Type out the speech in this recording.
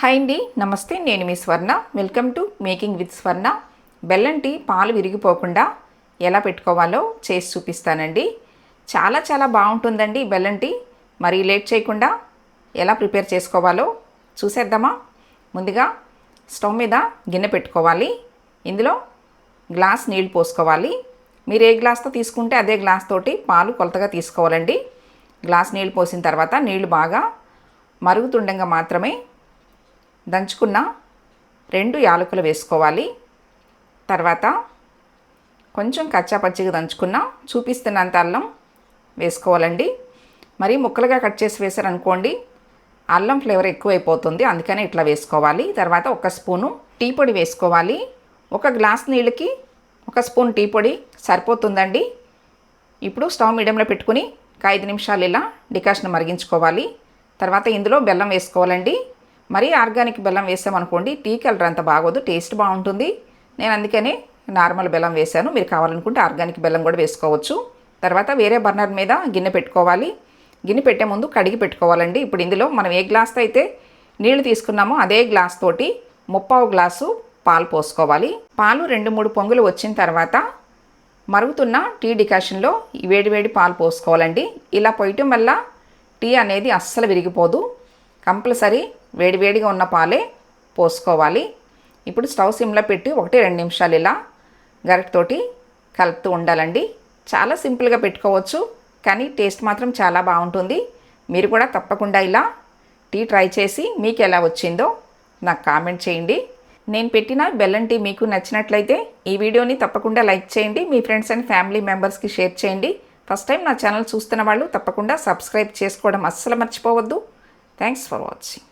Hi అండి నమస్తే నేను మీ Swarna. Welcome to making with Swarna బెల్లం టీ పాలు విరిగిపోకుండా ఎలా పెట్టుకోవాలో చేసి చూపిస్తానండి. చాలా చాలా బాగుంటుందండి బెల్లం టీ. మరి లేట్ చేయకుండా ఎలా ప్రిపేర్ చేసుకోవాలో చూసేద్దామా? ముందుగా స్టవ్ మీద గిన్నె పెట్టుకోవాలి. ఇందులో గ్లాస్ నీళ్ళు పోసుకోవాలి. మీరు ఏ గ్లాస్తో తీసుకుంటే అదే గ్లాస్ తోటి పాలు కొలతగా తీసుకోవాలండి. గ్లాస్ నీళ్ళు పోసిన తర్వాత నీళ్ళు బాగా మరుగుతుండగా మాత్రమే దంచుకున్న రెండు యాలకులు వేసుకోవాలి. తర్వాత కొంచెం కచ్చాపచ్చిగా దంచుకున్న చూపిస్తున్నంత అల్లం వేసుకోవాలండి. మరి ముక్కలుగా కట్ చేసి వేశారనుకోండి అల్లం ఫ్లేవర్ ఎక్కువైపోతుంది అందుకనే ఇట్లా వేసుకోవాలి. తర్వాత ఒక స్పూను టీ పొడి వేసుకోవాలి. ఒక గ్లాస్ నీళ్ళకి ఒక స్పూన్ టీ పొడి సరిపోతుందండి. ఇప్పుడు స్టవ్ మీడియంలో పెట్టుకుని ఒక ఐదు నిమిషాలు ఇలా డికాషన్ మరిగించుకోవాలి. తర్వాత ఇందులో బెల్లం వేసుకోవాలండి. మరీ ఆర్గానిక్ బెల్లం వేసామనుకోండి టీ కలర్ అంత బాగోదు టేస్ట్ బాగుంటుంది. నేను అందుకనే నార్మల్ బెల్లం వేశాను. మీరు కావాలనుకుంటే ఆర్గానిక్ బెల్లం కూడా వేసుకోవచ్చు. తర్వాత వేరే బర్నర్ మీద గిన్నె పెట్టుకోవాలి. గిన్నె పెట్టే ముందు కడిగి పెట్టుకోవాలండి. ఇప్పుడు ఇందులో మనం ఏ గ్లాస్తో అయితే నీళ్ళు తీసుకున్నామో అదే గ్లాస్ తోటి ముప్పావు గ్లాసు పాలు పోసుకోవాలి. పాలు రెండు మూడు పొంగులు వచ్చిన తర్వాత మరుగుతున్న టీ డికాషన్లో వేడివేడి వేడి వేడి పాలు పోసుకోవాలండి. ఇలా పోయటం వల్ల టీ అనేది అస్సలు విరిగిపోదు. కంపల్సరీ వేడివేడిగా ఉన్న పాలే పోసుకోవాలి. ఇప్పుడు స్టవ్ సిమ్లో పెట్టి ఒకటి రెండు నిమిషాలు ఇలా గరిటతోటి కలుపుతూ ఉండాలండి. చాలా సింపుల్గా పెట్టుకోవచ్చు కానీ టేస్ట్ మాత్రం చాలా బాగుంటుంది. మీరు కూడా తప్పకుండా ఇలా టీ ట్రై చేసి మీకు ఎలా వచ్చిందో నాకు కామెంట్ చేయండి. నేను పెట్టిన బెల్లం టీ మీకు నచ్చినట్లయితే ఈ వీడియోని తప్పకుండా లైక్ చేయండి మీ ఫ్రెండ్స్ అండ్ ఫ్యామిలీ మెంబర్స్కి షేర్ చేయండి. ఫస్ట్ టైం నా ఛానల్ చూస్తున్న వాళ్ళు తప్పకుండా సబ్స్క్రైబ్ చేసుకోవడం అస్సలు మర్చిపోవద్దు. Thanks for watching.